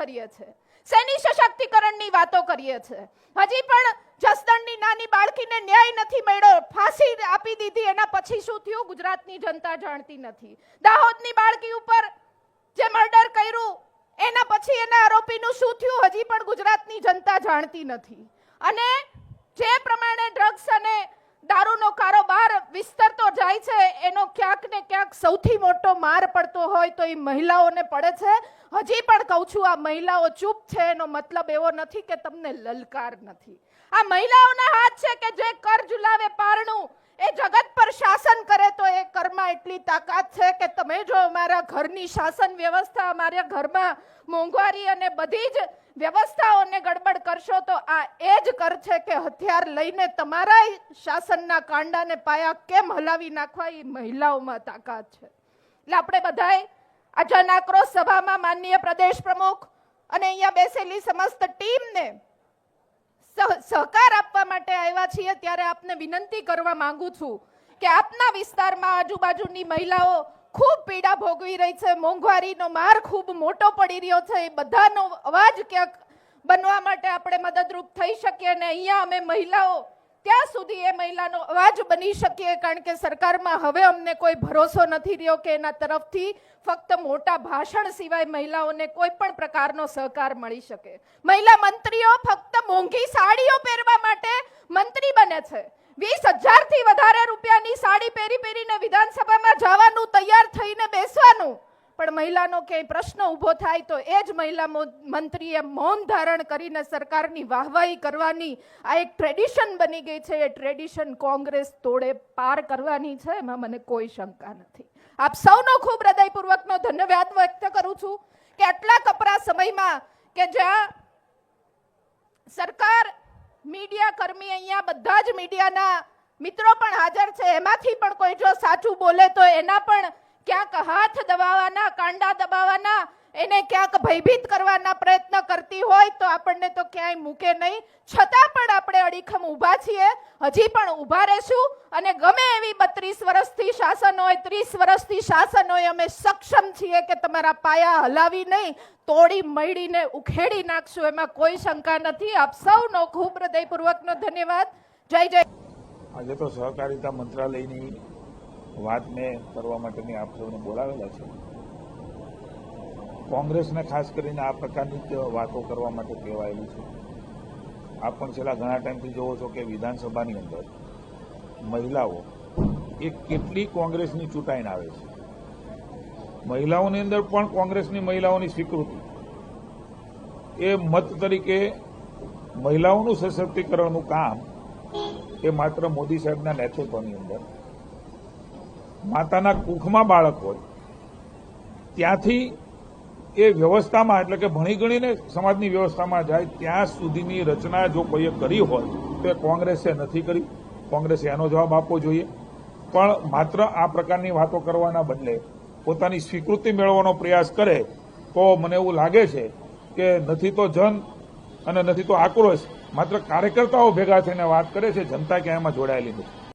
કરીએ છીએ. શેની સશક્તિકરણની વાતો કરીએ છીએ. હજી પણ જસદણની નાની બાળકીને ન્યાય નથી મળ્યો. ફાંસી આપી દીધી. એના પછી શું થયું? ગુજરાતની જનતા જાણતી નથી. દાહોદની બાળકી ઉપર જે મર્ડર કર્યું, એના પછી એના આરોપીનું શું થયું? હજી પણ ગુજરાતની જનતા જાણતી નથી. અને જે પ્રમાણે ડ્રગ્સ અને દારૂનો કારોબાર વિસ્તરતો જાય છે, એનો ક્યાંક ને ક્યાંક સૌથી મોટો માર પડતો હોય તો એ મહિલાઓને પડે છે. હજી પણ કહું છું, આ મહિલાઓ ચૂપ છે, એનો મતલબ એવો નથી કે તમને લલકાર નથી. આ મહિલાઓના હાથ છે કે જે કર ઝુલાવે પારણું, એ જગત પર શાસન કરે તો એ કરમાં એટલી તાકાત છે કે તમે જો અમારા ઘરની શાસન વ્યવસ્થા અમારા ઘરમાં મોંઘવારી અને બધી જ વ્યવસ્થાઓને ગડબડ કરશો તો આ એ જ કર છે કે હથિયાર લઈને તમારા શાસનના કાંડાને પાયા કેમ હલાવી નાખવા એ મહિલાઓમાં તાકાત છે. એટલે આપણે બધાએ આ જન સભામાં માનનીય પ્રદેશ પ્રમુખ અને અહીંયા બેસેલી સમસ્ત ટીમને સહ- સહકાર આપવા માટે આવ્યા છીએ ત્યારે આપને વિનંતી કરવા માંગુ છું કે આપના વિસ્તારમાં આજુબાજુની મહિલાઓ ખૂબ પીડા ભોગવી રહી છે. મોંઘવારીનો માર ખૂબ મોટો પડી રહ્યો છે. એ બધાનો અવાજ ક્યાંક બનવા માટે આપણે મદદરૂપ થઈ શકીએ અને અહીંયા અમે મહિલાઓ ત્યાં સુધી એ મહિલાનો અવાજ બની શકીએ, કારણ કે સરકારમાં હવે અમને કોઈ ભરોસો નથી રહ્યો કે એના તરફથી ફક્ત મોટા ભાષણ સિવાય મહિલાઓને કોઈ પણ પ્રકારનો સહકાર મળી શકે. મહિલા મંત્રીઓ ફક્ત મોંઘી સાડીઓ પહેરવા માટે મંત્રી બને છે. વીસ હજારથી વધારે રૂપિયાની સાડી પહેરી પહેરીને વિધાનસભામાં જવાનું, તૈયાર થઈને બેસવાનું. પણ મહિલાનો ક્યાંય પ્રશ્ન ઊભો થાય તો એ જ મહિલા મંત્રીએ મૌન ધારણ કરીને સરકારની વાહવાહી કરવાની આ એક ટ્રેડિશન બની ગઈ છે. એ ટ્રેડિશન કોંગ્રેસ તોડે પાર કરવાની છે. એમાં મને કોઈ શંકા નથી. આપ સૌનો ખૂબ હૃદયપૂર્વકનો ધન્યવાદ વ્યક્ત કરું છું. કે આટલા કપરા સમયમાં કે જ્યાં સરકાર મીડિયા કર્મી અહીંયા બધા જ મીડિયાના મિત્રો પણ હાજર છે. એમાંથી પણ કોઈ જો સાચું બોલે તો એના પણ ક્યાંક હાથ દબાવવાના, કાંડા દબાવવાના એને ક્યાંક ભયભીત કરવાના પ્રયત્ન કરતી હોય તો આપણને તો ક્યાંય મૂકે નહીં. છતાં પણ આપણે અડીખમ ઊભા છીએ. હજી પણ ઊભા રહેશું અને ગમે એવી બત્રીસ વર્ષથી શાસન હોય, ત્રીસ વર્ષથી શાસન હોય, અમે સક્ષમ છીએ કે તમારા પાયા હલાવી નહીં, તોડી મળીને ઉખેડી નાખશું. એમાં કોઈ શંકા નથી. આપ સૌનો ખૂબ હૃદયપૂર્વકનો ધન્યવાદ. જય જય. આજે તો સહકારિતા મંત્રાલયની વાતને કરવા માટેની આપ સૌને બોલાવેલા છે. કોંગ્રેસને ખાસ કરીને આ પ્રકારની વાતો કરવા માટે કહેવાયેલું છે. આપ પણ છેલ્લા ઘણા ટાઈમથી જોવો છો કે વિધાનસભાની અંદર મહિલાઓ, એ કેટલી કોંગ્રેસની ચૂંટાઈને આવે છે. મહિલાઓની અંદર પણ કોંગ્રેસની મહિલાઓની સ્વીકૃતિ. એ મત તરીકે મહિલાઓનું સશક્તિકરણનું કામ એ માત્ર મોદી સાહેબના નેતૃત્વની અંદર, માતાના કુખમાં બાળક હોય, ત્યાંથી એ વ્યવસ્થામાં, એટલે કે ભણી ગણીને સમાજની વ્યવસ્થામાં જાય, ત્યાં સુધીની રચના જો કોઈએ કરી હોય, તો એ કોંગ્રેસે નથી કરી. કોંગ્રેસે એનો જવાબ આપવો જોઈએ. પણ માત્ર આ પ્રકારની વાતો કરવાના બદલે પોતાની સ્વીકૃતિ મેળવવાનો પ્રયાસ કરે, તો મને એવું લાગે છે કે નથી તો જન અને નથી તો આક્રોશ, માત્ર કાર્યકર્તાઓ ભેગા થઈને વાત કરે છે, જનતા ક્યાં એમાં જોડાયેલી નથી.